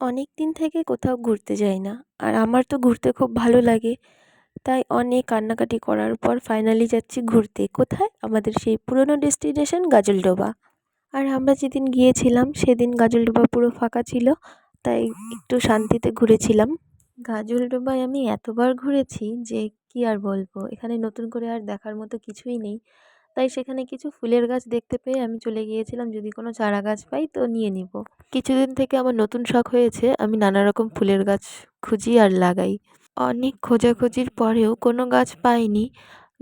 অনেক দিন থেকে কোথাও ঘুরতে যাই না। আর আমার তো ঘুরতে খুব ভালো লাগে। তাই অনেক কান্নাকাটি করার পর ফাইনালি যাচ্ছি ঘুরতে। কোথায়? আমাদের সেই পুরনো ডেস্টিনেশন গাজলডোবা। আর আমরা যেদিন গিয়েছিলাম সেদিন গাজলডোবা পুরো ফাঁকা ছিল। তাই একটু শান্তিতে ঘুরেছিলাম। গাজলডোবায় আমি এতবার ঘুরেছি যে কী আর বলব? এখানে নতুন করে আর দেখার মতো কিছুই নেই। তাই সেখানে কিছু ফুলের গাছ দেখতে পেয়ে আমি চলে গিয়েছিলাম। যদি কোনো চারা গাছ পাই তো নিয়ে নিব। কিছুদিন থেকে আমার নতুন শখ হয়েছে, আমি নানা রকম ফুলের গাছ খুঁজি আর লাগাই। অনেক খোঁজাখুঁজির পরেও কোনো গাছ পাইনি।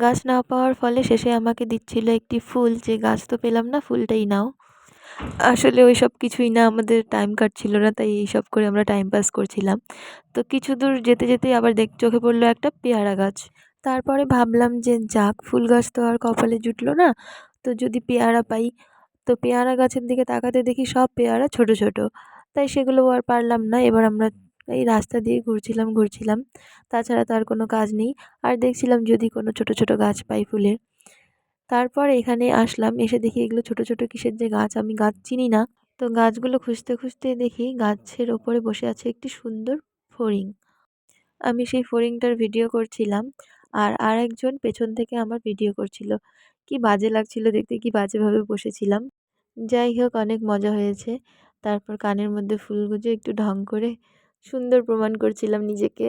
গাছ না পাওয়ার ফলে শেষে আমাকে দিচ্ছিল একটি ফুল যে, গাছ তো পেলাম না, ফুলটাই নাও। আসলে ওই সব কিছুই না, আমাদের টাইম কাটছিল না, তাই এইসব করে আমরা টাইম পাস করছিলাম। তো কিছু দূর যেতে যেতেই আবার দেখ, চোখে পড়ল একটা পেয়ারা গাছ। তারপরে ভাবলাম যে যাক, ফুল গাছ তো আর কপালে জুটলো না। তো যদি পেয়ারা পাই, তো পেয়ারা গাছের দিকে তাকাতে দেখি সব পেয়ারা ছোট ছোট। তাই সেগুলো আর পারলাম না। এবার আমরা এই রাস্তা দিয়ে ঘুরছিলাম ঘুরছিলাম। তাছাড়া তো আর কোনো কাজ নেই। আর দেখছিলাম যদি কোনো ছোট ছোট গাছ পাই ফুলের তারপর এখানে আসলাম। এসে দেখি এগুলো ছোট ছোট কিসের যে গাছ, আমি গাছ চিনি না। তো গাছগুলো খুঁজতে খুঁজতে দেখি গাছের ওপরে বসে আছে একটি সুন্দর ফড়িং। আমি সেই ফড়িংটার ভিডিও করছিলাম। আর আরেকজন পেছন থেকে আমার ভিডিও করছিল। কি বাজে লাগছিল দেখতে, কি বাজেভাবে বসেছিলাম। যাই হোক, অনেক মজা হয়েছে। তারপর কানের মধ্যে ফুল গুঁজে একটু ঢং করে সুন্দর প্রমাণ করছিলাম নিজেকে।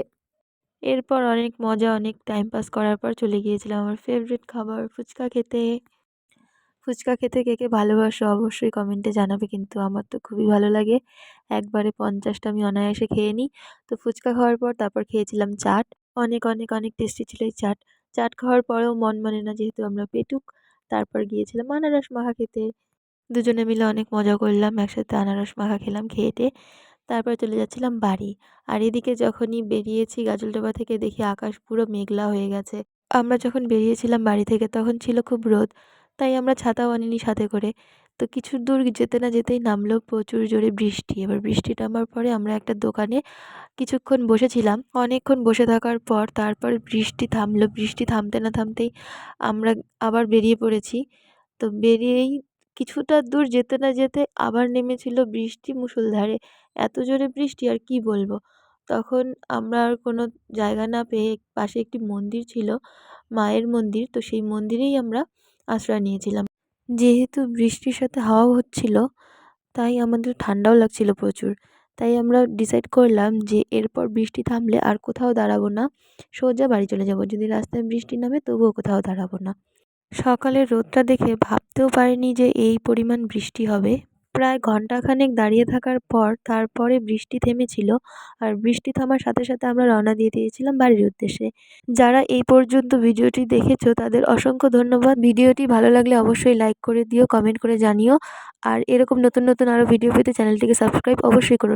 এরপর অনেক মজা, অনেক টাইম পাস করার পর চলে গিয়েছিলাম আমার ফেভারিট খাবার, ফুচকা খেতে। ফুচকা খেতে কে কে ভালোবাসো অবশ্যই কমেন্টে জানাবে, কিন্তু আমার তো খুবই ভালো লাগে। একবারে পঞ্চাশটা আমি অনায়াসে খেয়ে নিই। তো ফুচকা খাওয়ার পর তারপর খেয়েছিলাম চাট। অনেক অনেক অনেক টেস্টি ছিল এই চাট। চাট খাওয়ার পরেও মন মানে না যেহেতু আমরা পেটুক, তারপর গিয়েছিলাম আনারস মাখা খেতে। দুজনে মিলে অনেক মজা করলাম, একসাথে আনারস মাখা খেলাম খেয়ে তারপর চলে যাচ্ছিলাম বাড়ি। আর এদিকে যখনই বেরিয়েছি গাজলডোবা থেকে দেখি আকাশ পুরো মেঘলা হয়ে গেছে। আমরা যখন বেরিয়েছিলাম বাড়ি থেকে তখন ছিল খুব রোদ, তাই আমরা ছাতাও আনিনি সাথে করে। তো কিছু দূর যেতে না যেতেই নামলো প্রচুর জোরে বৃষ্টি। এবার বৃষ্টি নামার পরে আমরা একটা দোকানে কিছুক্ষণ বসেছিলাম। অনেকক্ষণ বসে থাকার পর তারপর বৃষ্টি থামলো। বৃষ্টি থামতে না থামতেই আমরা আবার বেরিয়ে পড়েছি। তো বেরিয়েই কিছুটা দূর যেতে না যেতে আবার নেমেছিল বৃষ্টি মুষলধারে। এত জোরে বৃষ্টি আর কি বলব? তখন আমরা আর কোনো জায়গা না পেয়ে পাশে একটি মন্দির ছিল, মায়ের মন্দির। তো সেই মন্দিরেই আমরা আশ্রয় নিয়েছিলাম। যেহেতু বৃষ্টির সাথে হাওয়া হচ্ছিল, তাই আমাদের ঠান্ডাও লাগছিল প্রচুর। তাই আমরা ডিসাইড করলাম যে এরপর বৃষ্টি থামলে আর কোথাও দাঁড়াবো না, সোজা বাড়ি চলে যাব। যদি রাস্তায় বৃষ্টি নামে তবুও কোথাও দাঁড়াবো না। সকালের রোদটা দেখে ভাবতেও পারিনি যে এই পরিমাণ বৃষ্টি হবে। প্রায় ঘন্টাখানেক দাঁড়িয়ে থাকার পর তারপরে বৃষ্টি থেমেছিল আর বৃষ্টি থামার সাথে সাথে আমরা রওনা দিয়ে দিয়েছিলাম বাড়ির উদ্দেশ্যে। যারা এই পর্যন্ত ভিডিওটি দেখেছ তাদের অসংখ্য ধন্যবাদ। ভিডিওটি ভালো লাগলে অবশ্যই লাইক করে দিও, কমেন্ট করে জানিও। আর এরকম নতুন নতুন আরও ভিডিও পেতে চ্যানেলটিকে সাবস্ক্রাইব অবশ্যই করো।